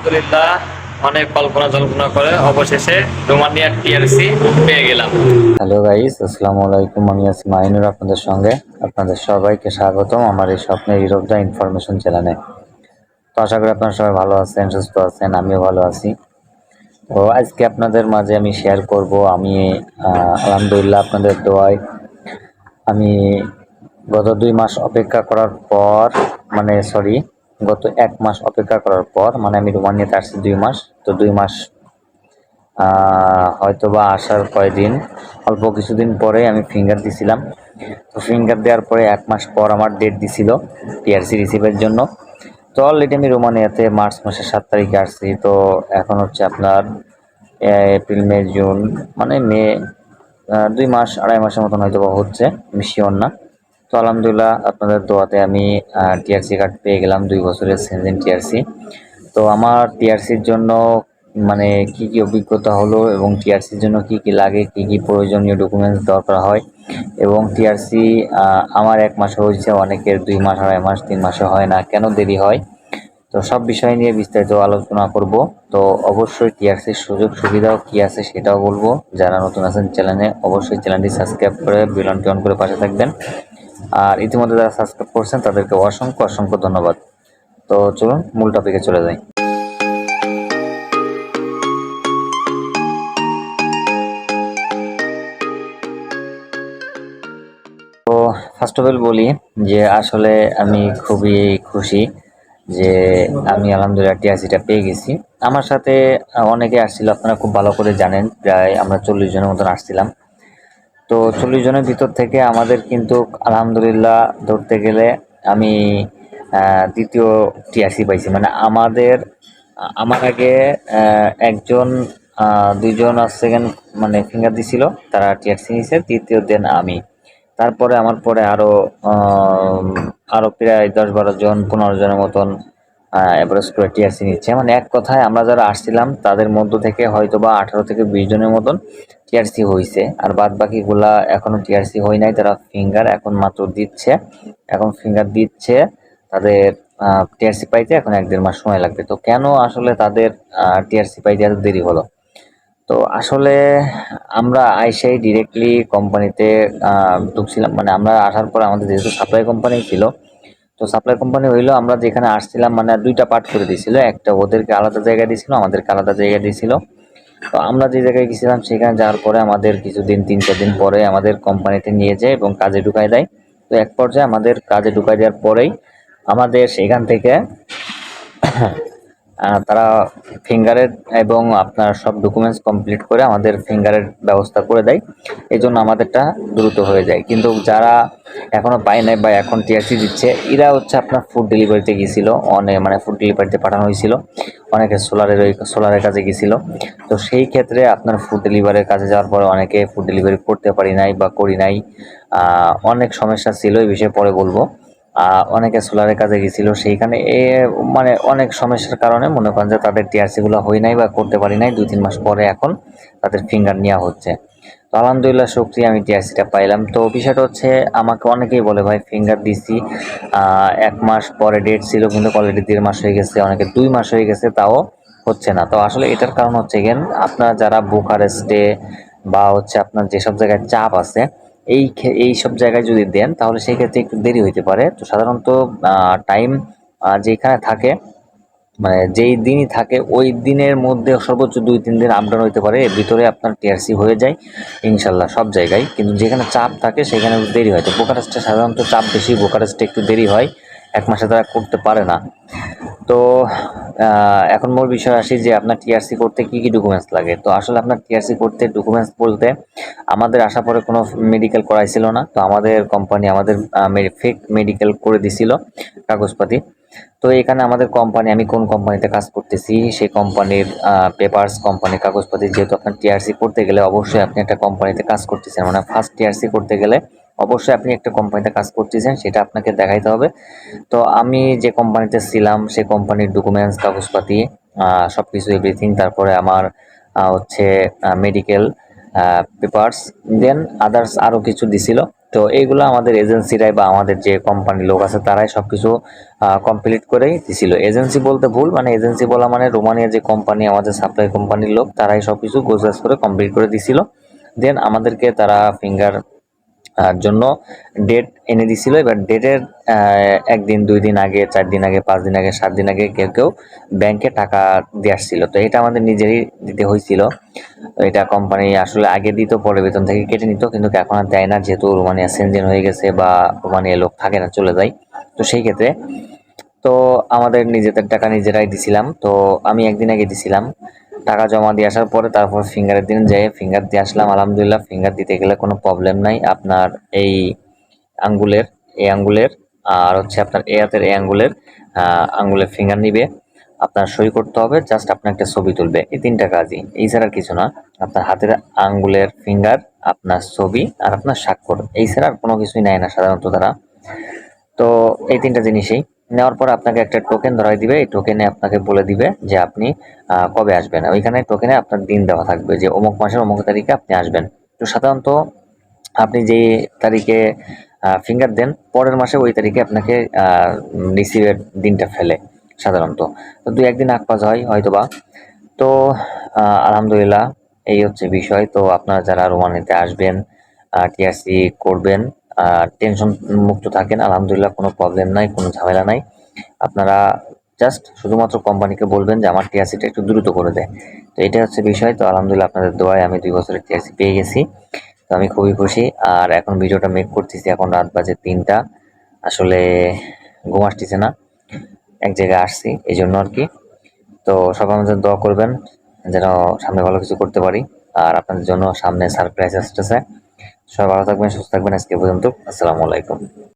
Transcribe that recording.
আলহামদুলিল্লাহ, অনেক কল্পনা জল্পনা করে অবশেষে টিআরসি পেয়ে গেলাম। হ্যালো গাইস আলাইকুম। আমি আছি মাইনুর আপনাদের সঙ্গে। আপনাদের সবাইকে স্বাগতম আমার এই স্বপ্নের ইউরোপ ইনফরমেশন চ্যানেলে। তো আশা করি আপনারা সবাই ভালো আছেন, সুস্থ আছেন, আমিও ভালো আছি। তো আজকে আপনাদের মাঝে আমি শেয়ার করব। আমি আলহামদুলিল্লাহ আপনাদের দোয়ায় আমি গত দুই মাস অপেক্ষা করার পর মানে সরি গত এক মাস অপেক্ষা করার পর মানে আমি রোমানিয়াতে আসছি দুই মাস, তো দুই মাস হয়তো বা আসার কয়দিন, অল্প কিছুদিন পরে আমি ফিঙ্গার দিছিলাম। তো ফিঙ্গার দেওয়ার পরে এক মাস পর আমার ডেট দিছিল টিআরসি রিসিভের জন্য। তো অলরেডি আমি রোমানিয়াতে মার্চ মাসের সাত তারিখে আসছি, তো এখন হচ্ছে আপনার এপ্রিল, মে, জুন মানে মে দুই মাস, আড়াই মাসের মতন হয়তো বা হচ্ছে, আমি শিওর না। তো আলহামদুলিল্লাহ আপনাদের দোয়াতে আমি টিআরসি কার্ড পেয়ে গেলাম, দুই বছরের সেনজেন টিআরসি তো আমার টিআরসির জন্য মানে কি কি অভিজ্ঞতা হলো এবং টিআরসির জন্য কি কি লাগে, কি কি প্রয়োজনীয় ডকুমেন্টস দরকার হয়? এবং টিআরসি আমার এক মাসে হয়েছে, অনেকের দুই মাস আড়াই মাস, তিন মাসে হয় না, কেন দেরি হয়? তো সব বিষয় নিয়ে বিস্তারিত আলোচনা করব। তো অবশ্যই টিআরসির সুযোগ সুবিধাও কি আছে সেটাও বলব। যারা নতুন আছেন চ্যানেলে, অবশ্যই চ্যানেলটি সাবস্ক্রাইব করে বিলনটি অন করে পাশে থাকবেন। আর ইতিমধ্যে যারা সাবস্ক্রাইব করছেন, তাদেরকে অসংখ্য অসংখ্য ধন্যবাদ। তো চলুন, মূল টপিকে চলে যাই। তো ফার্স্ট অফ অল বলি যে, আসলে আমি খুবই খুশি যে আমি আলহামদুলিল্লাহ টিআরসিটা পেয়ে গেছি। আমার সাথে অনেকে আসছিল, আপনারা খুব ভালো করে জানেন, প্রায় আমরা চল্লিশ জনের মতন আসছিলাম। তো চল্লিশ জনের ভিতর থেকে আমাদের কিন্তু আলহামদুলিল্লাহ ধরতে গেলে আমি দ্বিতীয় টিআরসি পাইছি। মানে আমাদের, আমার আগে একজন দুইজন সেকেন্ড মানে ফিঙ্গার দিছিল, তারা টিআরসি নিছে তৃতীয় দেন আমি। তারপরে আমার পরে আরও আরও প্রায় দশ বারো জন, পনেরো জনের মতন এভারেজ করে টিআরসি নিচ্ছে। মানে এক কথায় আমরা যারা আসছিলাম, তাদের মধ্য থেকে হয়তো বা আঠারো থেকে বিশ জনের মতন টিআরসি হয়েছে আর বাদ বাকিগুলা এখনও টিআরসি হয় নাই, তারা ফিঙ্গার এখন মাত্র দিচ্ছে। এখন ফিঙ্গার দিচ্ছে, তাদের টিআরসি পাইতে এখন এক দেড় মাস সময় লাগবে। তো কেন আসলে তাদের টিআরসি পাইতে এত দেরি হলো? তো আসলে আমরা আইসাই ডিরেক্টলি কোম্পানিতে ঢুকছিলাম। মানে আমরা আসার পর আমাদের যেহেতু সাপ্লাই কোম্পানি ছিল, তো সাপ্লাই কোম্পানি হইল, আমরা যেখানে আসছিলাম মানে দুইটা পার্ট করে দিয়েছিল। একটা ওদেরকে আলাদা জায়গায় দিয়েছিল, আমাদেরকে আলাদা জায়গায় দিয়েছিল। তো আমরা যে জায়গায় গেছিলাম, সেখানে যাওয়ার পরে আমাদের কিছুদিন তিন চার দিন পরে আমাদের কোম্পানিতে নিয়ে যায় এবং কাজে ঢুকাই দেয়। তো এক পর্যায়ে আমাদের কাজে ঢুকাই দেওয়ার পরেই আমাদের সেখান থেকে তারা ফিঙ্গারের এবং আপনার সব ডকুমেন্টস কমপ্লিট করে আমাদের ফিঙ্গারের ব্যবস্থা করে দেয়। এই জন্য আমাদেরটা দ্রুত হয়ে যায়। কিন্তু যারা এখনও পায় নাই বা এখন টিআরসি দিচ্ছে, এরা হচ্ছে আপনার ফুড ডেলিভারিতে গিয়েছিল অনেক মানে ফুড ডেলিভারিতে পাঠানো হয়েছিল। অনেকে সোলারের ওই সোলারের কাজে গেছিল। তো সেই ক্ষেত্রে আপনার ফুড ডেলিভারির কাজে যাওয়ার পরে অনেকে ফুড ডেলিভারি করতে পারি নাই বা করি নাই। অনেক সমস্যা ছিল, এই বিষয়ে পরে বলব। অনেকে সোলারের কাজে গেছিল সেইখানে। এ মানে অনেক সমস্যার কারণে মনে করেন যে তাদের টিআরসি গুলো হয় নাই বা করতে পারি নাই। দুই, তিন মাস পরে এখন তাদের ফিঙ্গার নেওয়া হচ্ছে। তো আলহামদুলিল্লাহ শক্তি আমি টিআরসিটা পাইলাম। তো বিষয়টা হচ্ছে আমাকে অনেকেই বলে, ভাই ফিঙ্গার দিছি। এক মাস পরে ডেট ছিল কিন্তু অলরেডি দেড় মাস হয়ে গেছে, অনেকে দুই মাস হয়ে গেছে, তাও হচ্ছে না। তো আসলে এটার কারণ হচ্ছে গেন আপনারা যারা বুকারেস্টে বা হচ্ছে আপনার যেসব জায়গায় চাপ আছে এই এই সব জায়গায় যদি দেন, তাহলে সেই ক্ষেত্রে একটু দেরি হইতে পারে। তো সাধারণত টাইম যেখানে থাকে মানে যেই দিনই থাকে, ওই দিনের মধ্যে সর্বোচ্চ দুই, তিন দিন আপডাউন হইতে পারে। এর ভিতরে আপনার টিআরসি হয়ে যায়, ইনশাল্লাহ, সব জায়গায়। কিন্তু যেখানে চাপ থাকে, সেখানে দেরি হয়। তো বোকারেস্টে সাধারণত চাপ বেশি বোকারেস্টে একটু দেরি হয়। এক মাসে তারা করতে পারে না। তো এখন মূল বিষয় আসি যে আপনার টিআরসি করতে কি কি ডকুমেন্টস লাগে। তো আসলে আপনার টিআরসি করতে ডকুমেন্টস বলতে আমাদের আশা পরে কোনো মেডিকেল করাইছিল না। তো আমাদের কোম্পানি আমাদের ফেক মেডিকেল করে দিছিল কাগজপাতি। তো এখানে আমাদের কোম্পানি আমি কোন কোম্পানিতে কাজ করতেছি, সেই কোম্পানির পেপারস কোম্পানির কাগজপাতি যেহেতু আপনার টিআরসি করতে গেলে অবশ্যই আপনি একটা কোম্পানিতে কাজ করতেছেন। মানে ফার্স্ট টিআরসি করতে গেলে অবশ্যই আপনি একটা কোম্পানিতে কাজ করতেছেন, সেটা আপনাকে দেখাইতে হবে। তো আমি যে কোম্পানিতে ছিলাম সেই কোম্পানির ডকুমেন্টস কাগজপাতি সব কিছু এভরিথিং তারপরে আমার হচ্ছে মেডিকেল পেপারস দেন আদার্স আরও কিছু দিছিল। তো এইগুলো আমাদের এজেন্সিরাই বা আমাদের যে কোম্পানির লোক আছে, তারাই সব কিছু কমপ্লিট করেই দিছিল। এজেন্সি বলতে ভুল মানে এজেন্সি বলা মানে রোমানিয়ার যে কোম্পানি আমাদের সাপ্লাই কোম্পানির লোক, তারাই সব কিছু গোজাস করে কমপ্লিট করে দিছিল। দেন আমাদেরকে তারা ফিঙ্গার জন্য ডেট এনে দিছিল। এবার ডেটের একদিন, দুই দিন আগে, চার দিন আগে, পাঁচ দিন আগে, সাত দিন আগে কেউ কেউ ব্যাংকে টাকা দিয়ে আসছিল। তো এটা আমাদের নিজেরই দিতে হয়েছিল। এটা কোম্পানি আসলে আগে দিত, পরে বেতন থেকে কেটে নিত, কিন্তু এখন আর দেয় না। যেহেতু রোমানিয়া সেনজেন হয়ে গেছে বা রোমানিয়া লোক থাকে না, চলে যায়। তো সেই ক্ষেত্রে তো আমাদের নিজেদের টাকা নিজেরাই দিছিলাম। তো আমি একদিন আগে দিছিলাম। টাকা জমা দিয়ে আসার পরে তারপর ফিঙ্গারের দিন যেয়ে ফিঙ্গার দিয়ে আসলাম, আলহামদুলিল্লাহ ফিঙ্গার দিতে গেলে কোনো প্রবলেম নাই। আপনার এই আঙ্গুলের এই আঙ্গুলের, আর হচ্ছে আপনার এ হাতের এই আঙ্গুলের আঙ্গুলের ফিঙ্গার নিবে। আপনার সই করতে হবে জাস্ট আপনার একটা ছবি তুলবে। এই তিনটা কাজই। এই ছাড়া কিছু না। আপনার হাতের আঙ্গুলের ফিঙ্গার আপনার ছবি, আর আপনার স্বাক্ষর। এই ছাড়া আর কোনো কিছুই নেয় না সাধারণত তারা। তো এই তিনটা জিনিসই। নেওয়ার পর আপনাকে একটা টোকেন ধরাই দিবে। এই টোকেনে আপনাকে বলে দিবে যে আপনি কবে আসবেন। ওইখানে টোকেনে আপনার দিন দেওয়া থাকবে যে অমুক মাসের অমুক তারিখে আপনি আসবেন। তো সাধারণত আপনি যে তারিখে ফিঙ্গার দেন, পরের মাসে ওই তারিখে আপনাকে রিসিভের দিনটা ফেলে সাধারণত। তো দুই, একদিন আকপাজ হয় হয়তো বা তো আলহামদুলিল্লাহ, এই হচ্ছে বিষয়। তো আপনারা যারা রোমানিতে আসবেন টিআরসি করবেন টেনশন মুক্ত থাকেন, আলহামদুলিল্লাহ কোনো প্রবলেম নাই, কোনো ঝামেলা নাই। আপনারা জাস্ট শুধুমাত্র কোম্পানিকে বলবেন যে আমার টিআরসিটা একটু দ্রুত করে দেয়। তো এটা হচ্ছে বিষয়। তো আলহামদুলিল্লাহ আপনাদের দোয়ায় আমি দুই বছরের টিআরসি পেয়ে গেছি। তো আমি খুবই খুশি। আর এখন ভিডিওটা মেক করতেছি, এখন রাত বাজে তিনটা। আসলে ঘুম আসতেছে না। এক জায়গায় আসছি এই জন্য আর কি। তো সবাই আমাদের দোয়া করবেন, যেন সামনে ভালো কিছু করতে পারি। আর আপনাদের জন্য সামনে সারপ্রাইজ আসতেছে। সবাই ভালো থাকবেন সুস্থ থাকবেন আজকে পর্যন্ত। আসসালামু আলাইকুম।